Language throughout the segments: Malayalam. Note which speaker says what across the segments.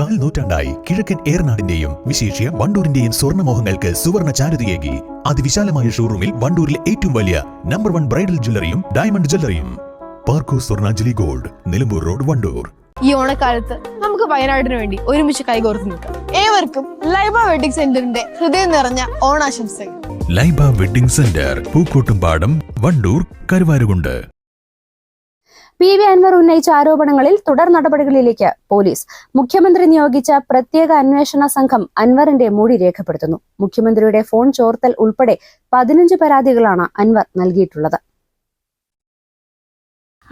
Speaker 1: കാൽ നൂറ്റാണ്ടായി കിഴക്കൻ ഏറനാടിന്റെയും വിശേഷ്യ വണ്ടൂരിന്റെയും സ്വർണമോഹങ്ങൾക്ക് സുവർണ ചാരുതയേകി. അതിവിശാലമായ ഷോറൂമിൽ വണ്ടൂരിലെ ഏറ്റവും വലിയ നമ്പർ വൺ ബ്രൈഡൽ ജ്വല്ലറിയും ഡയമണ്ട് ജ്വല്ലറിയും പാർക്കോ സ്വർണാഞ്ജലി ഗോൾഡ് നിലമ്പൂർ റോഡ് വണ്ടൂർ.
Speaker 2: ഈ ഓണക്കാലത്ത് നമുക്ക് വയനാടിന് വേണ്ടി ഒരുമിച്ച് കൈകോർത്ത് നിൽക്കാം. ഏവർക്കും ലൈബ വെഡിങ് സെന്ററിന്റെ ഹൃദയം നിറഞ്ഞ ഓണാശംസകൾ.
Speaker 1: Laiba wedding centre Pookkottumpadam Wandoor Karuvarakundu.
Speaker 3: P V Anvar ഉന്നയിച്ച ആരോപണങ്ങളിൽ തുടർ നടപടികളിലേക്ക് പോലീസ്. മുഖ്യമന്ത്രി നിയോഗിച്ച പ്രത്യേക അന്വേഷണ സംഘം അൻവറിന്റെ മൊഴി രേഖപ്പെടുത്തുന്നു. മുഖ്യമന്ത്രിയുടെ ഫോൺ ചോർത്തൽ ഉൾപ്പെടെ പതിനഞ്ച് പരാതികളാണ് അൻവർ നൽകിയിട്ടുള്ളത്.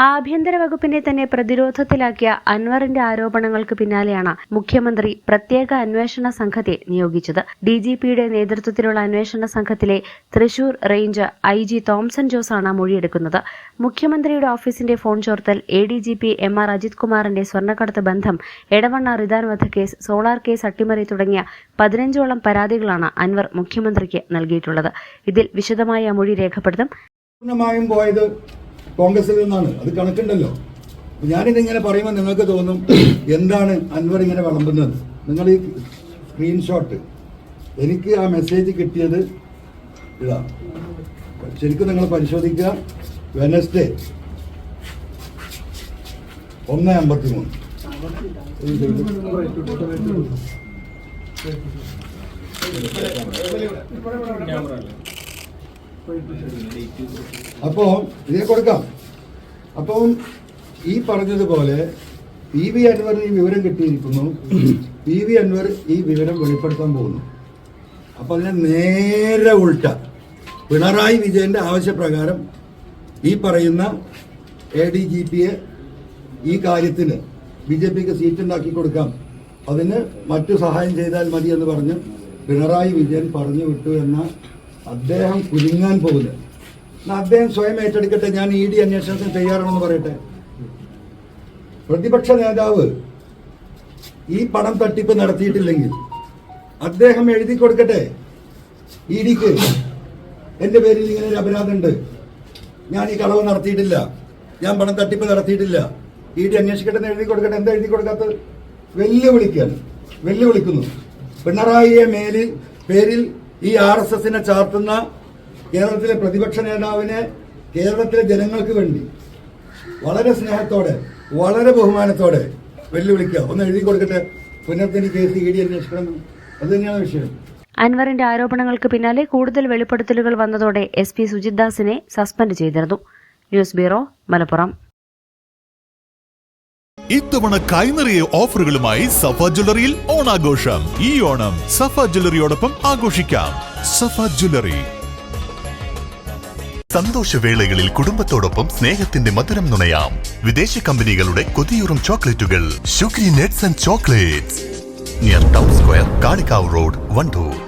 Speaker 3: ആഭ്യന്തര വകുപ്പിനെ തന്നെ പ്രതിരോധത്തിലാക്കിയ അൻവറിന്റെ ആരോപണങ്ങൾക്ക് പിന്നാലെയാണ് മുഖ്യമന്ത്രി പ്രത്യേക അന്വേഷണ സംഘത്തെ നിയോഗിച്ചത്. ഡിജിപിയുടെ നേതൃത്വത്തിലുള്ള അന്വേഷണ സംഘത്തിലെ Thrissur range I G Thomson ജോസാണ് മൊഴിയെടുക്കുന്നത്. മുഖ്യമന്ത്രിയുടെ ഓഫീസിന്റെ phone ചോർത്തൽ A D G P M R Ajith കുമാറിന്റെ സ്വർണക്കടത്ത് ബന്ധം Edavanna Ridan case solar case അട്ടിമറി തുടങ്ങിയ പതിനഞ്ചോളം പരാതികളാണ് അൻവർ മുഖ്യമന്ത്രിക്ക് നൽകിയിട്ടുള്ളത്. ഇതിൽ വിശദമായ മൊഴി രേഖപ്പെടുത്തും.
Speaker 4: പൂർണമായും കോൺഗ്രസിൽ നിന്നാണ്. അത് കണക്കുണ്ടല്ലോ. ഞാനിതിങ്ങനെ പറയുമ്പോൾ നിങ്ങൾക്ക് തോന്നും എന്താണ് അൻവർ ഇങ്ങനെ വളമ്പുന്നത്. നിങ്ങൾ ഈ സ്ക്രീൻഷോട്ട് എനിക്ക് ആ മെസ്സേജ് കിട്ടിയത് ഇതാ. ശരിക്കും നിങ്ങൾ പരിശോധിക്കുക. വെനസ്ഡേ ഒന്ന് അമ്പത്തി മൂന്ന് അപ്പോൾ ഇതിനെ കൊടുക്കാം. അപ്പം ഈ പറഞ്ഞതുപോലെ പി വി അൻവറിന് ഈ വിവരം കിട്ടിയിരിക്കുന്നു. പി വി അൻവർ ഈ വിവരം വെളിപ്പെടുത്താൻ പോകുന്നു. അപ്പൊ അതിനെ നേരെ ഉൾട്ട പിണറായി വിജയന്റെ ആവശ്യപ്രകാരം ഈ പറയുന്ന എ ഡി ജി പിയെ ഈ കാര്യത്തിന് ബി ജെ പിക്ക് സീറ്റ് ഉണ്ടാക്കി കൊടുക്കാം. അതിന് മറ്റു സഹായം ചെയ്താൽ മതി എന്ന് പറഞ്ഞ് പിണറായി വിജയൻ പറഞ്ഞു വിട്ടു എന്ന അദ്ദേഹം കുലുങ്ങാൻ എന്നാൽ അദ്ദേഹം സ്വയം ഏറ്റെടുക്കട്ടെ ഞാൻ ഇ ഡി അന്വേഷണത്തിന് തയ്യാറാണെന്ന് പറയട്ടെ. പ്രതിപക്ഷ നേതാവ് ഈ പണം തട്ടിപ്പ് നടത്തിയിട്ടില്ലെങ്കിൽ അദ്ദേഹം എഴുതി കൊടുക്കട്ടെ. ഇ ഡിക്ക്. എന്റെ പേരിൽ ഇങ്ങനെ ഒരു അപരാധമുണ്ട് ഞാൻ ഈ കളവ് നടത്തിയിട്ടില്ല. ഞാൻ പണം തട്ടിപ്പ് നടത്തിയിട്ടില്ല. ഇ ഡി അന്വേഷിക്കട്ടെ എന്ന് എഴുതി കൊടുക്കട്ടെ. എന്താ എഴുതി കൊടുക്കാത്തത്? വെല്ലുവിളിക്കുകയാണ് വെല്ലുവിളിക്കുന്നു. പിണറായിയെ മേലിൽ പേരിൽ ഈ ആർ എസ് എസിനെ ചാർത്തുന്ന കേരളത്തിലെ പ്രതിപക്ഷ നേതാവിനെ കേരളത്തിലെ ജനങ്ങൾക്ക് വേണ്ടി വളരെ സ്നേഹത്തോടെ വളരെ ബഹുമാനത്തോടെ വെല്ലുവിളിക്കുക. ഒന്ന് എഴുതി കൊടുക്കട്ടെ? പുനർത്തനി കേസ് ഇ ഡി അന്വേഷിക്കണം അത് തന്നെയാണ് വിഷയം.
Speaker 3: അൻവറിന്റെ ആരോപണങ്ങൾക്ക് പിന്നാലെ കൂടുതൽ വെളിപ്പെടുത്തലുകൾ വന്നതോടെ എസ് പി സുജിത് ദാസിനെ സസ്പെൻഡ് ചെയ്തിരുന്നു. News bureau Malappuram.
Speaker 1: ഇത്തവണ കൈനിറിയ ഓഫറുകളുമായി സഫ ജ്വല്ലറിയിൽ ഓണാഘോഷം. ഈ ഓണം സഫ ജ്വല്ലറിയോടൊപ്പം ആഘോഷിക്കാം. സഫ ജ്വല്ലറി. സന്തോഷവേളകളിൽ കുടുംബത്തോടൊപ്പം സ്നേഹത്തിന്റെ മധുരം നുണയാം. വിദേശ കമ്പനികളുടെ കൊതിയൂറും ചോക്ലേറ്റുകൾ. Sugary nuts and chocolates. Near town square Kalikavu road Wandoor